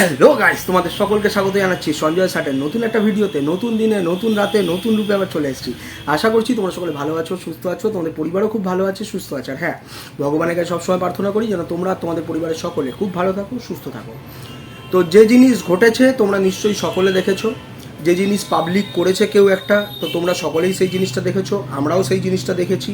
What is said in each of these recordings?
Hello guys, তোমাদের সকলকে স্বাগত জানাচ্ছি সঞ্জয় সাটের নতুন একটা ভিডিওতে, নতুন দিনে, নতুন রাতে, নতুন রূপে আবার চলে এসেছি। আশা করছি তোমরা সকলে ভালো আছো, সুস্থ আছো, তোমাদের পরিবারও খুব ভালো আছে, সুস্থ আছে। আর হ্যাঁ ভগবানের কাছে সবসময় প্রার্থনা করি যেন তোমরা, তোমাদের পরিবারের সকলে খুব ভালো থাকো, সুস্থ থাকো। তো যে জিনিস ঘটেছে, তোমরা নিশ্চয়ই সকলে দেখেছ। যে জিনিস পাবলিক করেছে কেউ একটা, তো তোমরা সকলেই সেই জিনিসটা দেখেছ, আমরাও সেই জিনিসটা দেখেছি,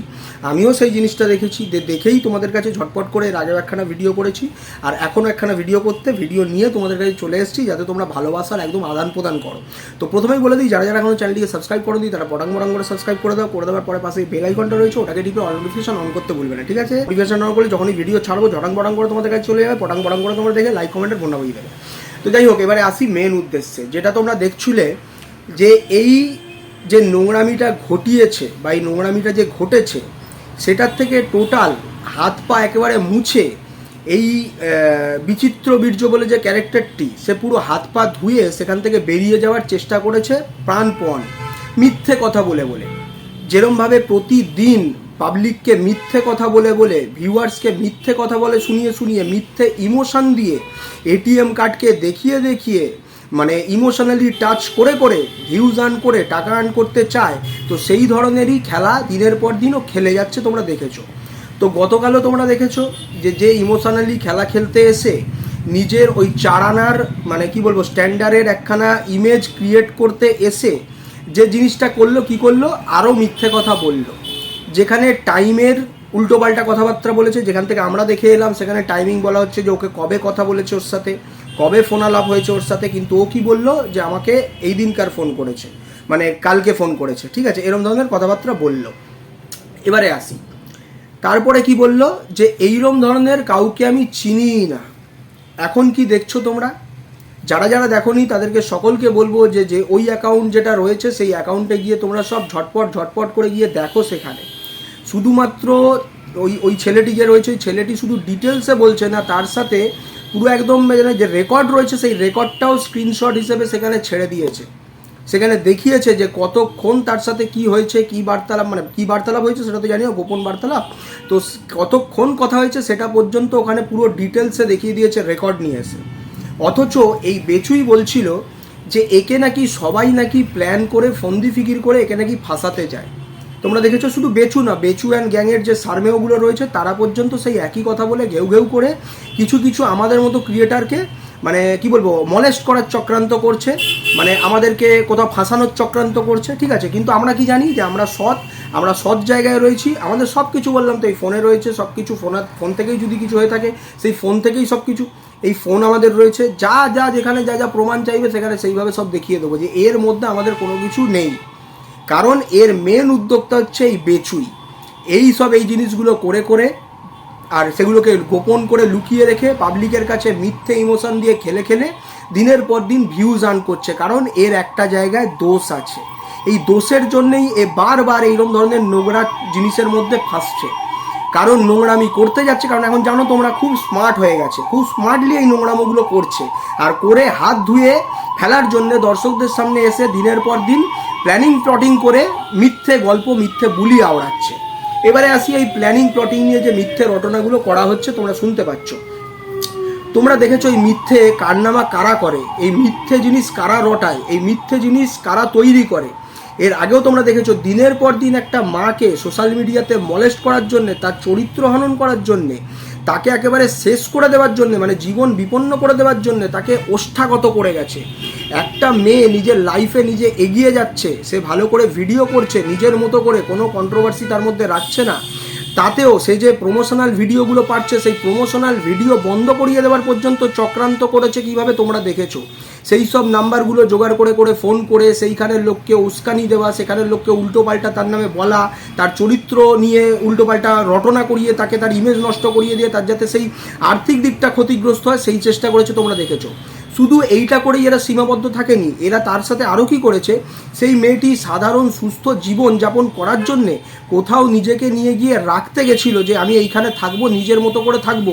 আমিও সেই জিনিসটা দেখেছি দেখেই তোমাদের কাছে ঝটপট করে রাজাও একখানা ভিডিও করেছি, আর এখনও একখানা ভিডিও করতে ভিডিও নিয়ে তোমাদের কাছে চলে এসেছি, যাতে তোমরা ভালোবাসার একদম আদান প্রদান করো। তো প্রথমেই বলে দিই, যারা যারা এখনও চ্যানেলটিকে সাবস্ক্রাইব করে দিই তারা পটাং পটাং করে সাবস্ক্রাইব করে দাও, করে দেওয়ার পরে পাশে বেল আইকনটা রয়েছে, ওটাকে টিপে অল নোটিফিকেশন অন করতে ভুলবে না, ঠিক আছে? নোটিফিকেশন অন করলে যখনই ভিডিও ছাড়বো, ঝটাং পটাং করে তোমাদের কাছে চলে যাবে, পটাং পটাং করে তোমরা দেখে লাইক কমেন্টের ফোনটা বুঝে দেবে। তো যাই হোক, এবারে আসি মেন উদ্দেশ্যে। যেটা তোমরা দেখছিলে যে এই যে নোংরামিটা ঘটিয়েছে বা এই নোংরামিটা যে ঘটেছে, সেটার থেকে টোটাল হাত পা একেবারে মুছে এই বিচিত্র বীর্য বলে যে ক্যারেক্টারটি, সে পুরো হাত পা ধুয়ে সেখান থেকে বেরিয়ে যাওয়ার চেষ্টা করেছে প্রাণপণ। মিথ্যে কথা বলে বলে। যেরমভাবে প্রতিদিন পাবলিককে মিথ্যে কথা বলে বলে ভিউয়ার্সকে মিথ্যে কথা বলে শুনিয়ে শুনিয়ে, মিথ্যে ইমোশন দিয়ে এটিএম কার্ডকে দেখিয়ে দেখিয়ে মানে ইমোশনালি টাচ করে করে ভিউজ আর্ন করে, টাকা আর্ন করতে চায়, তো সেই ধরনেরই খেলা দিনের পর দিনও খেলে যাচ্ছে তোমরা দেখেছ। তো গতকালও তোমরা দেখেছ যে যে ইমোশনালি খেলা খেলতে এসে নিজের ওই চারানার মানে কি বলব স্ট্যান্ডার্ডের একখানা ইমেজ ক্রিয়েট করতে এসে যে জিনিসটা করল, কি করল? আরও মিথ্যে কথা বলল। যেখানে টাইমের উল্টোপাল্টা কথাবার্তা বলেছে, যেখান থেকে আমরা দেখে এলাম, সেখানে টাইমিং বলা হচ্ছে যে ওকে কবে কথা বলেছে ওর সাথে, কবে ফোন আলাপ হয়েছে ওর সাথে, কিন্তু ও কি বলল যে আমাকে এই দিনকার ফোন করেছে মানে কালকে ফোন করেছে, ঠিক আছে? এরকম ধরনের কথাবার্তা বলল। এবারে আসি। তারপরে কি বলল? যে এইরম ধরনের কাউকে আমি চিনি না। এখন কি দেখছ তোমরা? যারা যারা দেখোনি, তাদেরকে সকলকে বলব যে যে ওই অ্যাকাউন্ট যেটা রয়েছে, সেই অ্যাকাউন্টে গিয়ে তোমরা সব ঝটপট ঝটপট করে গিয়ে দেখো সেখানে। শুধুমাত্র ওই ওই ছেলেটি যে রয়েছে, ওই ছেলেটি শুধু ডিটেলসে বলছে না, তার সাথে পুরো একদম মানে যে রেকর্ড রয়েছে, সেই রেকর্ডটাও স্ক্রিনশট হিসেবে সেখানে ছেড়ে দিয়েছে। সেখানে দেখিয়েছে যে কতক্ষণ তার সাথে কি হয়েছে, কি বার্তালাপ মানে কি বার্তালাপ হয়েছে সেটা তো জানিও, গোপন বার্তালাপ। তো কতক্ষণ কথা হয়েছে সেটা পর্যন্ত ওখানে পুরো ডিটেলসে দেখিয়ে দিয়েছে রেকর্ড নিয়ে এসে। অথচ এই বেচুই বলছিল যে, একে নাকি সবাই নাকি প্ল্যান করে, ফন্দি ফিকির করে একে নাকি ফাঁসাতে যায় তোমরা দেখেছ শুধু বেচু না, বেচু অ্যান্ড গ্যাংয়ের যে সার্মেওগুলো রয়েছে, তারা পর্যন্ত সেই একই কথা বলে ঘেউ ঘেউ করে কিছু কিছু আমাদের মতো ক্রিয়েটারকে মানে কি বলব মলেস্ট করার চক্রান্ত করছে মানে আমাদেরকে কোথাও ফাঁসানোর চক্রান্ত করছে, ঠিক আছে? কিন্তু আমরা কি জানি যে আমরা সৎ আমরা সৎ জায়গায় রয়েছি, আমাদের সব কিছু বললাম তো এই ফোনে রয়েছে সব কিছু ফোন ফোন থেকেই যদি কিছু হয়ে থাকে, সেই ফোন থেকেই সব কিছু এই ফোন আমাদের রয়েছে, যা যা যেখানে যা যা প্রমাণ চাইবে, সেখানে সেইভাবে সব দেখিয়ে দেবো যে এর মধ্যে আমাদের কোনো কিছু নেই। কারণ এর মেন উদ্যোক্তা হচ্ছে এই বেচুই। এই সব এই জিনিসগুলো করে করে আর সেগুলোকে গোপন করে লুকিয়ে রেখে পাবলিকের কাছে মিথ্যে ইমোশন দিয়ে খেলে খেলে দিনের পর দিন ভিউজ আর্ন করছে। কারণ এর একটা জায়গায় দোষ আছে। এই দোষের জন্যই এ বারবার এইরকম ধরনের নোংরা জিনিসের মধ্যে ফাঁসছে। কারণ নোংরামি করতে যাচ্ছে, কারণ এখন জানো তোমরা খুব স্মার্ট হয়ে গেছে। খুব স্মার্টলি এই নোংরামোগুলো করছে। আর করে হাত ধুয়ে ফেলার জন্য দর্শকদের সামনে এসে দিনের পর দিন প্ল্যানিং প্লটিং করে মিথ্যে গল্প, মিথ্যে বুলি আওড়াচ্ছে। এবারে আসি এই প্ল্যানিং প্লটিং নিয়ে যে মিথ্যে রটনাগুলো করা হচ্ছে, তোমরা শুনতে পাচ্ছ। তোমরা দেখেছ এই মিথ্যে কারনামা কারা করে? এই মিথ্যে জিনিস কারা রটায়? এই মিথ্যে জিনিস কারা তৈরি করে? এর আগেও তোমরা দেখেছ, দিনের পর দিন একটা মাকে সোশ্যাল মিডিয়াতে মলেস্ট করার জন্যে, তার চরিত্র হনন করার জন্যে তাকে একেবারে শেষ করে দেওয়ার জন্য মানে জীবন বিপন্ন করে দেওয়ার জন্য তাকে ওষ্ঠাগত করে গেছে। একটা মেয়ে নিজের লাইফে নিজে এগিয়ে যাচ্ছে, সে ভালো করে ভিডিও করছে, নিজের মতো করে, কোনো কন্ট্রোভার্সি তার মধ্যে রাখছে না। তাতেও সে যে প্রমোশনাল ভিডিওগুলো পাচ্ছে, সেই প্রমোশনাল ভিডিও বন্ধ করিয়ে দেওয়ার পর্যন্ত চক্রান্ত করেছে কীভাবে তোমরা দেখেছ? সেই সব নাম্বারগুলো জোগাড় করে করে ফোন করে, সেইখানের লোককে উস্কানি দেওয়া, সেখানের লোককে উল্টো পাল্টা তার নামে বলা, তার চরিত্র নিয়ে উল্টো পাল্টা রটনা করিয়ে, তাকে তার ইমেজ নষ্ট করিয়ে দিয়ে তার যাতে সেই আর্থিক দিকটা ক্ষতিগ্রস্ত হয়, সেই চেষ্টা করেছে তোমরা দেখেছ। শুধু এইটা করেই এরা সীমাবদ্ধ থাকেনি, এরা তার সাথে আরও কি করেছে? সেই মেয়েটি সাধারণ সুস্থ জীবন যাপন করার জন্যে কোথাও নিজেকে নিয়ে গিয়ে রাখতে গেছিল যে আমি এইখানে থাকব, নিজের মতো করে থাকব।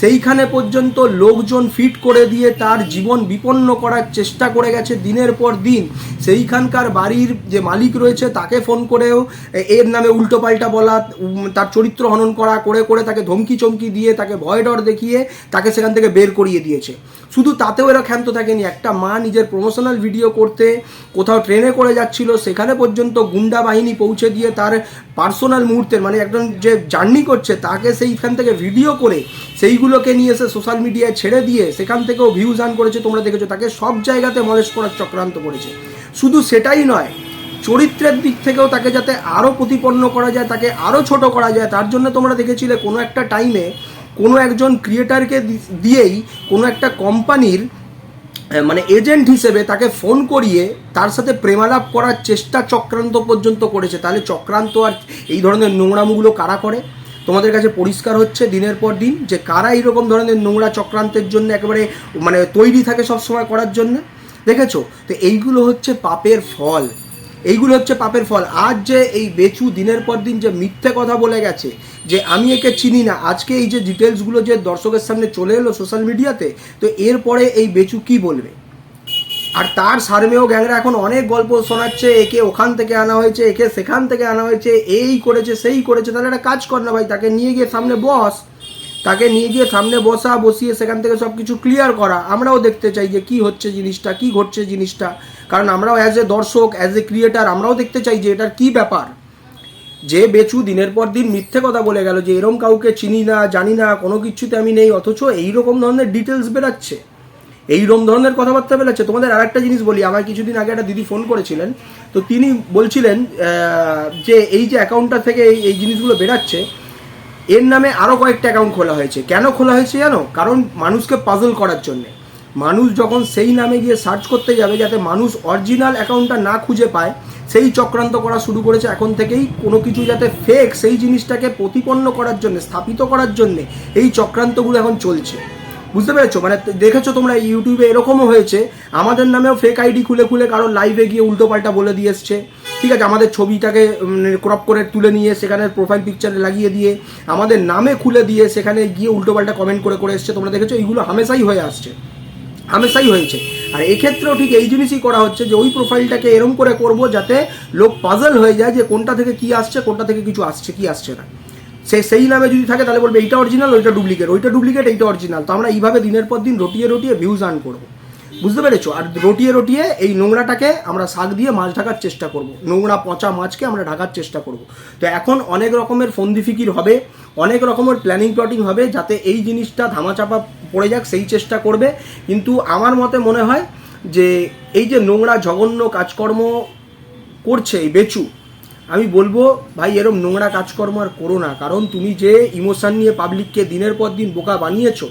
সেইখানে পর্যন্ত লোকজন ফিট করে দিয়ে তার জীবন বিপন্ন করার চেষ্টা করে গেছে দিনের পর দিন। সেইখানকার বাড়ির যে মালিক রয়েছে তাকে ফোন করেও এর নামে উল্টোপাল্টা বলা তার চরিত্র হনন করা, করে করে তাকে ধমকি চমকি দিয়ে তাকে ভয় ডর দেখিয়ে তাকে সেখান থেকে বের করিয়ে দিয়েছে। শুধু তাতেও এরা ক্ষান্ত থাকেনি। একটা মা নিজের প্রমোশনাল ভিডিও করতে কোথাও ট্রেনে করে যাচ্ছিল, সেখানে পর্যন্ত গুন্ডা বাহিনী পৌঁছে দিয়ে তার পার্সোনাল মুহূর্তের মানে একজন যে জার্নি করছে, তাকে সেইখান থেকে ভিডিও করে, সেইগুলোকে নিয়ে এসে সোশ্যাল মিডিয়ায় ছেড়ে দিয়ে সেখান থেকেও ভিউজ আন করেছে, তোমরা দেখেছ, তাকে সব জায়গাতে মলেশ করার চক্রান্ত করেছে। শুধু সেটাই নয়, চরিত্রের দিক থেকেও তাকে যাতে আরও প্রতিপন্ন করা যায়, তাকে আরও ছোট করা যায়, তার জন্য তোমরা দেখেছিলে কোনো একটা টাইমে কোনো একজন ক্রিয়েটারকে দিয়েই কোনো একটা কোম্পানির মানে এজেন্ট হিসেবে তাকে ফোন করিয়ে তার সাথে প্রেমালাপ করার চেষ্টা চক্রান্ত পর্যন্ত করেছে। তাহলে চক্রান্ত আর এই ধরনের নোংরামগুলো কারা করে? তোমাদের কাছে পরিষ্কার হচ্ছে দিনের পর দিন যে কারা এইরকম ধরনের নোংরা চক্রান্তের জন্য একেবারে মানে তৈরি থাকে সব সময় করার জন্য? দেখেছ? তো এইগুলো হচ্ছে পাপের ফল। এইগুলো হচ্ছে পাপের ফল। আজ যে এই বেচু দিনের পর দিন যে মিথ্যে কথা বলে গেছে, যে আমি একে চিনি না, আজকে এই যে ডিটেলসগুলো যে দর্শকের সামনে চলে এলো সোশ্যাল মিডিয়াতে তো এরপরে এই বেচু কি বলবে? আর তার সার্মেও গ্যাংরা এখন অনেক গল্প শোনাচ্ছে, একে ওখান থেকে আনা হয়েছে, একে সেখান থেকে আনা হয়েছে, এই করেছে, সেই করেছে, তাহলে একটা কাজ কর না ভাই, তাকে নিয়ে গিয়ে সামনে বস। তাকে নিয়ে গিয়ে সামনে বসা, বসিয়ে সেখান থেকে সব কিছু ক্লিয়ার করা। আমরাও দেখতে চাই যে কি হচ্ছে জিনিসটা, কি ঘটছে জিনিসটা। কারণ আমরাও অ্যাজ এ দর্শক অ্যাজ এ ক্রিয়েটার আমরাও দেখতে চাই যে এটার কি ব্যাপার। যে বেচু দিনের পর দিন মিথ্যে কথা বলে গেল যে এরম কাউকে চিনি না, জানি না, কোনো কিছুতে আমি নেই, অথচ এইরকম ধরনের ডিটেলস বেরাচ্ছে। এইরকম ধরনের কথাবার্তা বেরাচ্ছে। তোমাদের আরেকটা জিনিস বলি আমার কিছুদিন আগে একটা দিদি ফোন করেছিলেন, তো তিনি বলছিলেন যে এই যে অ্যাকাউন্টটা থেকে এই এই জিনিসগুলো বেরাচ্ছে, এর নামে আরও কয়েকটা অ্যাকাউন্ট খোলা হয়েছে। কেন খোলা হয়েছে জানো? কারণ মানুষকে পাজল করার জন্যে। মানুষ যখন সেই নামে গিয়ে সার্চ করতে যাবে যাতে মানুষ অরিজিনাল অ্যাকাউন্টটা না খুঁজে পায়, সেই চক্রান্ত করা শুরু করেছে এখন থেকেই। কোনো কিছু যাতে ফেক সেই জিনিসটাকে প্রতিপন্ন করার জন্য, স্থাপিত করার জন্য এই চক্রান্তগুলো এখন চলছে। বুঝতে পেরেছ? মানে দেখেছ তোমরা ইউটিউবে এরকমও হয়েছে। আমাদের নামেও ফেক আইডি খুলে খুলে কারও লাইভে গিয়ে উল্টোপাল্টা বলে দিয়ে এসছে ঠিক আছে, আমাদের ছবিটাকে ক্রপ করে তুলে নিয়ে, সেখানে প্রোফাইল পিকচারে লাগিয়ে দিয়ে, আমাদের নামে খুলে দিয়ে, সেখানে গিয়ে উল্টোপাল্টা কমেন্ট করে করে এসছে। তোমরা দেখেছ? এইগুলো হামেশাই হয়ে আসছে। হামেশাই হয়েছে। আর এক্ষেত্রেও ঠিক এই জিনিসই করা হচ্ছে যে ওই প্রোফাইলটাকে এরম করে করব যাতে লোক পাজল হয়ে যায় যে কোনটা থেকে কি আসছে, কোনটা থেকে কিছু আসছে, কি আসছে না। সে সেই নামে যদি থাকে তাহলে বলবে এইটা অরিজিনাল ওইটা ডুপ্লিকেট ওইটা ডুপ্লিকেট এইটা অরিজিনাল তো আমরা এইভাবে দিনের পর দিন রটিয়ে রটিয়ে ভিউজ আর্ন করব। বুঝতে পেরেছ? আর রটিয়ে রটিয়ে এই নোংরাটাকে আমরা শাক দিয়ে মাছ ঢাকার চেষ্টা করব। নোংরা পচা মাছকে আমরা ঢাকার চেষ্টা করব। তো এখন অনেক রকমের ফন্দি ফিকির হবে, অনেক রকমের প্ল্যানিং প্লটিং হবে যাতে এই জিনিসটা ধামাচাপা পড়ে যাক, সেই চেষ্টা করবে। কিন্তু আমার মতে মনে হয় যে এই যে নোংরা জঘন্য কাজকর্ম করছে এই বেচু, আমি বলব ভাই এরম নোংরা কাজকর্ম আর করো না। কারণ তুমি যে ইমোশন নিয়ে পাবলিককে দিনের পর দিন বোকা বানিয়েছো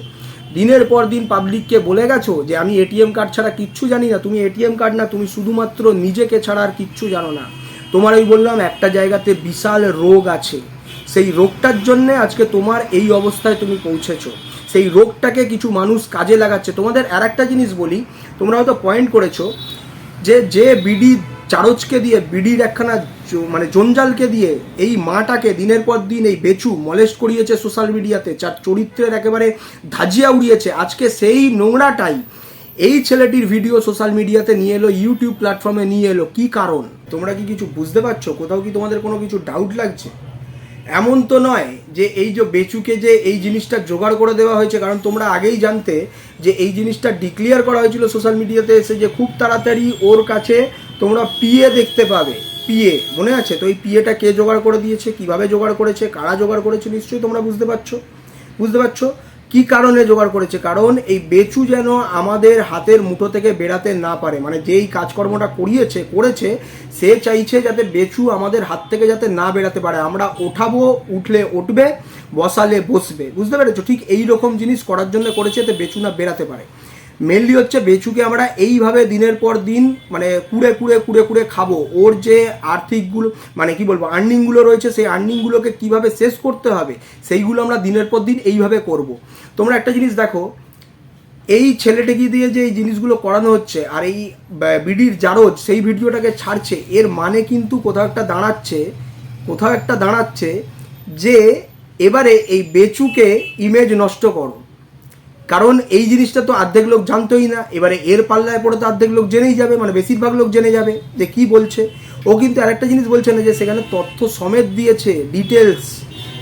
দিনের পর দিন পাবলিককে বলে গেছো যে আমি এটিএম কার্ড ছাড়া কিচ্ছু জানি না, তুমি এটিএম কার্ড না, তুমি শুধুমাত্র নিজেকে ছাড়া আর কিচ্ছু জানো না। তোমার ওই বললাম, একটা জায়গাতে বিশাল রোগ আছে। সেই রোগটার জন্য আজকে তোমার এই অবস্থায় তুমি পৌঁছেছো। সেই রোগটাকে কিছু মানুষ কাজে লাগাচ্ছে। তোমাদের আর একটা জিনিস বলি, তোমরা হয়তো পয়েন্ট করেছ যে যে বিডি চারজকে দিয়ে বিডির একখানা মানে জঞ্জালকে দিয়ে এই মাটাকে দিনের পর দিন এই বেচু মলেস্ট করিয়েছে সোশ্যাল মিডিয়াতে। যার চরিত্রের একেবারে ধাজিয়া উড়িয়েছে। আজকে সেই নোংরাটাই এই ছেলেটির ভিডিও সোশ্যাল মিডিয়াতে নিয়ে এলো, ইউটিউব প্ল্যাটফর্মে নিয়ে এলো। কি কারণ? তোমরা কি কিছু বুঝতে পারছ? কোথাও কি তোমাদের কোনো কিছু ডাউট লাগছে? এমন তো নয় যে এই যে বেচুকে যে এই জিনিসটা জোগাড় করে দেওয়া হয়েছে, কারণ তোমরা আগেই জানতে যে এই জিনিসটা ডিক্লিয়ার করা হয়েছিল সোশ্যাল মিডিয়াতে এসে যে খুব তাড়াতাড়ি ওর কাছে তোমরা পিএ দেখতে পাবে পিএ মনে আছে? তো এই পিএটা কে জোগাড় করে দিয়েছে, কীভাবে জোগাড় করেছে, কারা জোগাড় করেছে, নিশ্চয়ই তোমরা বুঝতে পারছ? বুঝতে পারছ? কি কারণে জোগাড় করেছে? কারণ এই বেচু যেন আমাদের হাতের মুঠো থেকে বেরাতে না পারে। মানে যেই কাজকর্মটা করিয়েছে, করেছে, সে চাইছে যাতে বেচু আমাদের হাত থেকে যাতে না বেরাতে পারে। আমরা ওঠাবো, উঠলে উঠবে, বসালে বসবে। বুঝতে পেরেছ? ঠিক এই রকম জিনিস করার জন্য করেছে যাতে বেচু না বেরাতে পারে। মেনলি হচ্ছে বেচুকে আমরা এইভাবে দিনের পর দিন মানে কুড়ে কুড়ে কুড়ে কুড়ে খাব। ওর যে আর্থিকগুলো মানে কি বলব আর্নিংগুলো রয়েছে, সেই আর্নিংগুলোকে কীভাবে শেষ করতে হবে, সেইগুলো আমরা দিনের পর দিন এইভাবে করব। তোমরা একটা জিনিস দেখো, এই ছেলেটাকে দিয়ে যে এই জিনিসগুলো করানো হচ্ছে, আর এই বিডির জারজ, সেই ভিডিওটাকে ছাড়ছে, এর মানে কিন্তু কোথাও একটা দাঁড়াচ্ছে, কোথাও একটা দাঁড়াচ্ছে যে, এবারে এই বেচুকে ইমেজ নষ্ট করো। কারণ এই জিনিসটা তো অর্ধেক লোক জানতোই না। এবারে এর পাল্লায় পড়ে তো অর্ধেক লোক জেনেই যাবে মানে বেশিরভাগ লোক জেনে যাবে যে কি বলছে। ও কিন্তু আরেকটা জিনিস বলছে না যে সেখানে তথ্য সমেত দিয়েছে ডিটেলস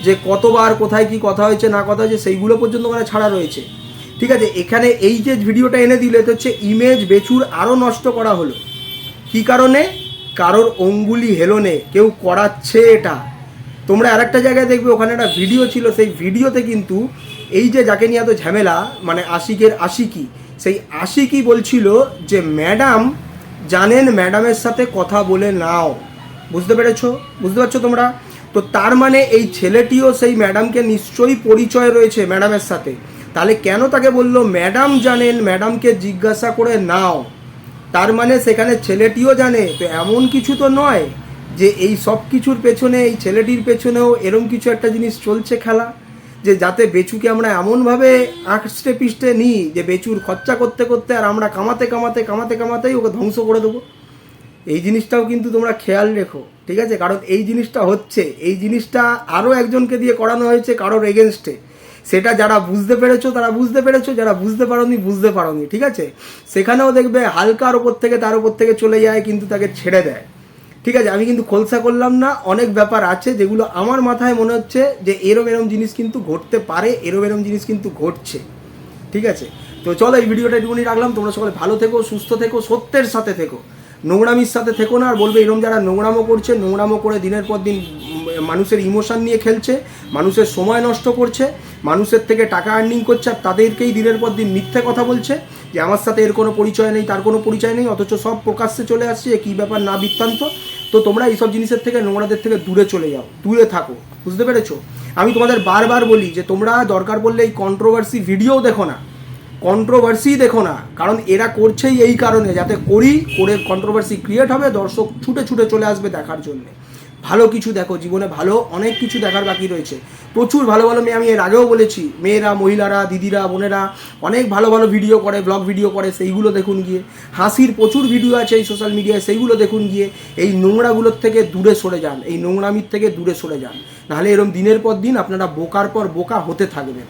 যে কতবার, কোথায় কি কথা হয়েছে, না কথা হয়েছে, সেইগুলো পর্যন্ত মানে ছাড়া রয়েছে। ঠিক আছে, এখানে এই যে ভিডিওটা এনে দিলে তো হচ্ছে ইমেজ বেচুর আরও নষ্ট করা হলো। কি কারণে? কারোর অঙ্গুলি হেলনে কেউ করাচ্ছে এটা। তোমরা আরেকটা জায়গায় দেখবে, ওখানে একটা ভিডিও ছিল, সেই ভিডিওতে কিন্তু এই যে যাকে নিয়ে এত ঝামেলা মানে আশিকের আশিকি, সেই আশিকি বলছিল যে, ম্যাডাম, জানেন ম্যাডামের সাথে কথা বলে নাও। বুঝতে পেরেছ? বুঝতে পারছ তোমরা? তো তার মানে এই ছেলেটিও সেই ম্যাডামকে নিশ্চয়ই পরিচয় রয়েছে ম্যাডামের সাথে। তাহলে কেন তাকে বলল, ম্যাডাম জানেন, ম্যাডামকে জিজ্ঞাসা করে নাও। তার মানে সেখানে ছেলেটিও জানে। তো এমন কিছু তো নয় যে, এই সব কিছুর পেছনে, এই ছেলেটির পেছনেও এরম কিছু একটা জিনিস চলছে খেলা। যে যাতে বেচুকে আমরা এমনভাবে আঁকষ্টে পিষ্টে নিই যে বেচুর খরচা করতে করতে আর আমরা কামাতে কামাতে কামাতে কামাতেই ওকে ধ্বংস করে দেবো। এই জিনিসটাও কিন্তু তোমরা খেয়াল রেখো, ঠিক আছে? কারণ এই জিনিসটা হচ্ছে, এই জিনিসটা আরও একজনকে দিয়ে করানো হয়েছে কারোর এগেনস্টে সেটা যারা বুঝতে পেরেছ, তারা বুঝতে পেরেছ, যারা বুঝতে পারোনি বুঝতে পারোনি, ঠিক আছে? সেখানেও দেখবে হালকার ওপর থেকে তার ওপর থেকে চলে যায়, কিন্তু তাকে ছেড়ে দেয়। ঠিক আছে, আমি কিন্তু খোলসা করলাম না, অনেক ব্যাপার আছে যেগুলো আমার মাথায় মনে হচ্ছে যে এরম এরম জিনিস কিন্তু ঘটতে পারে, এরম এরম জিনিস কিন্তু ঘটছে, ঠিক আছে? তো চলো এই ভিডিওটা একটুখানি রাখলাম, তোমরা সকলে ভালো থেকো, সুস্থ থেকো, সত্যের সাথে থেকো, নোংরামির সাথে থেকো না, আর বলবে এরম যারা নোংরামো করছে, নোংরামো করে দিনের পর দিন মানুষের ইমোশন নিয়ে খেলছে, মানুষের সময় নষ্ট করছে, মানুষের থেকে টাকা আর্নিং করছে, আর তাদেরকেই দিনের পর দিন মিথ্যে কথা বলছে, যে আমার সাথে এর কোনো পরিচয় নেই, তার কোনো পরিচয় নেই, অথচ সব প্রকাশ্যে চলে আসছে কী ব্যাপার না বৃত্তান্ত তো তোমরা এইসব জিনিসের থেকে নোংরাদের থেকে দূরে চলে যাও, দূরে থাকো, বুঝতে পেরেছ? আমি তোমাদের বারবার বলি যে তোমরা দরকার পড়লে এই কন্ট্রোভার্সি ভিডিও দেখো না কন্ট্রোভার্সি দেখো না, কারণ এরা করছেই এই কারণে, যাতে করি করে কন্ট্রোভার্সি ক্রিয়েট হবে, দর্শক ছুটে ছুটে চলে আসবে দেখার জন্য। ভালো কিছু দেখো, জীবনে ভালো অনেক কিছু দেখার বাকি রয়েছে। প্রচুর ভালো ভালো মেয়ে, আমি এর আগেও বলেছি, মেয়েরা, মহিলারা, দিদিরা, বোনেরা অনেক ভালো ভালো ভিডিও করে ব্লগ ভিডিও করে, সেইগুলো দেখুন গিয়ে। হাসির প্রচুর ভিডিও আছে এই সোশ্যাল মিডিয়ায় সেইগুলো দেখুন গিয়ে এই নোংরাগুলোর থেকে দূরে সরে যান, এই নোংরামির থেকে দূরে সরে যান। নাহলে এরম দিনের পর দিন আপনারা বোকার পর বোকা হতে থাকবেন।